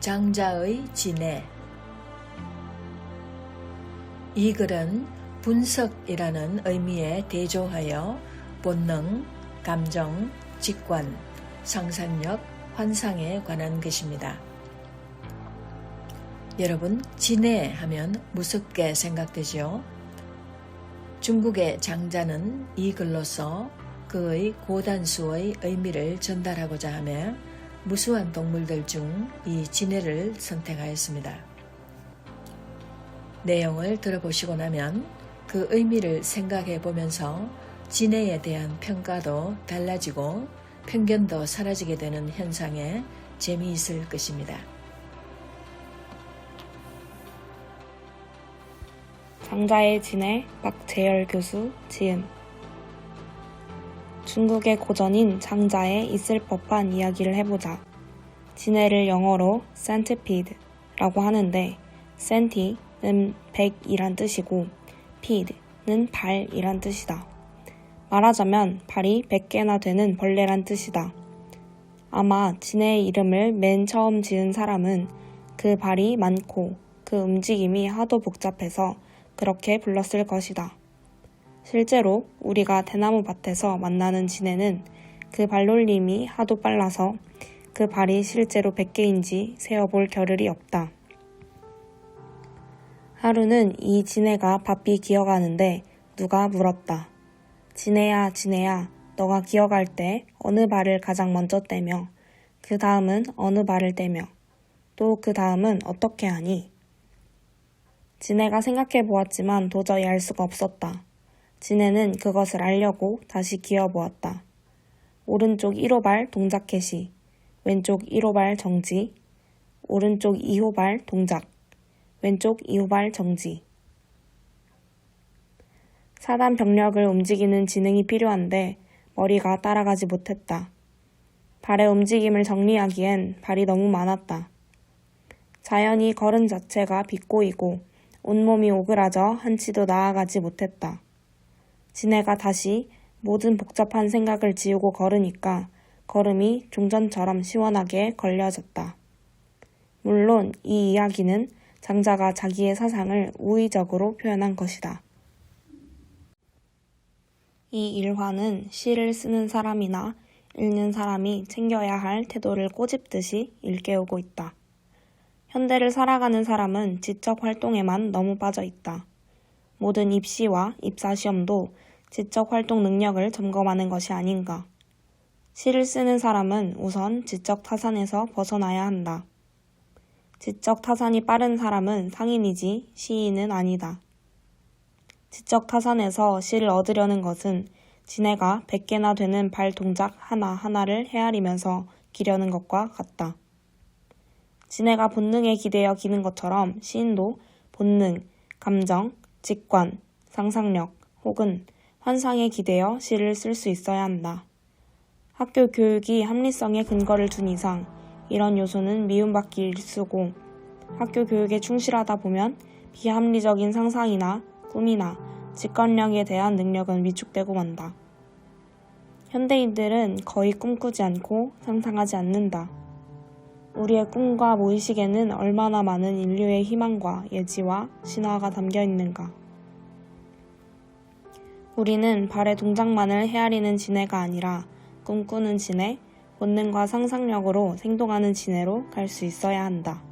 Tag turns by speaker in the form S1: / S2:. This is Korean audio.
S1: 장자의 진해 이 글은 분석이라는 의미에 대조하여 본능, 감정, 직관, 상상력, 환상에 관한 것입니다. 여러분, 진해 하면 무섭게 생각되지요? 중국의 장자는 이 글로서 그의 고단수의 의미를 전달하고자 하며 무수한 동물들 중 이 진해를 선택하였습니다. 내용을 들어보시고 나면 그 의미를 생각해 보면서 진해에 대한 평가도 달라지고 편견도 사라지게 되는 현상에 재미있을 것입니다.
S2: 장자의 진해 박재열 교수 지음 중국의 고전인 장자에 있을 법한 이야기를 해보자. 진해를 영어로 centipede라고 하는데 centi는 백이란 뜻이고 pede는 발이란 뜻이다. 말하자면 발이 100개나 되는 벌레란 뜻이다. 아마 진해의 이름을 맨 처음 지은 사람은 그 발이 많고 그 움직임이 하도 복잡해서 그렇게 불렀을 것이다. 실제로 우리가 대나무 밭에서 만나는 진해는 그 발놀림이 하도 빨라서 그 발이 실제로 100개인지 세어볼 겨를이 없다. 하루는 이 진해가 바삐 기어가는데 누가 물었다. 진해야, 진해야, 너가 기어갈 때 어느 발을 가장 먼저 떼며 그 다음은 어느 발을 떼며 또 그 다음은 어떻게 하니? 진해가 생각해 보았지만 도저히 알 수가 없었다. 진해는 그것을 알려고 다시 기어보았다. 오른쪽 1호발 동작 개시, 왼쪽 1호발 정지, 오른쪽 2호발 동작, 왼쪽 2호발 정지. 사단 병력을 움직이는 지능이 필요한데 머리가 따라가지 못했다. 발의 움직임을 정리하기엔 발이 너무 많았다. 자연히 걸음 자체가 비꼬이고 온몸이 오그라져 한치도 나아가지 못했다. 진해가 다시 모든 복잡한 생각을 지우고 걸으니까 걸음이 종전처럼 시원하게 걸려졌다. 물론 이 이야기는 장자가 자기의 사상을 우의적으로 표현한 것이다. 이 일화는 시를 쓰는 사람이나 읽는 사람이 챙겨야 할 태도를 꼬집듯이 일깨우고 있다. 현대를 살아가는 사람은 지적 활동에만 너무 빠져 있다. 모든 입시와 입사 시험도 지적 활동 능력을 점검하는 것이 아닌가. 시를 쓰는 사람은 우선 지적 타산에서 벗어나야 한다. 지적 타산이 빠른 사람은 상인이지 시인은 아니다. 지적 타산에서 시를 얻으려는 것은 지네가 100개나 되는 발 동작 하나하나를 헤아리면서 기려는 것과 같다. 지네가 본능에 기대어 기는 것처럼 시인도 본능, 감정, 직관, 상상력 혹은 환상에 기대어 시를 쓸 수 있어야 한다. 학교 교육이 합리성에 근거를 둔 이상 이런 요소는 미움받기 일쑤고 학교 교육에 충실하다 보면 비합리적인 상상이나 꿈이나 직관력에 대한 능력은 위축되고 만다. 현대인들은 거의 꿈꾸지 않고 상상하지 않는다. 우리의 꿈과 무의식에는 얼마나 많은 인류의 희망과 예지와 신화가 담겨 있는가. 우리는 발의 동작만을 헤아리는 지혜가 아니라 꿈꾸는 지혜, 본능과 상상력으로 생동하는 지혜로 갈 수 있어야 한다.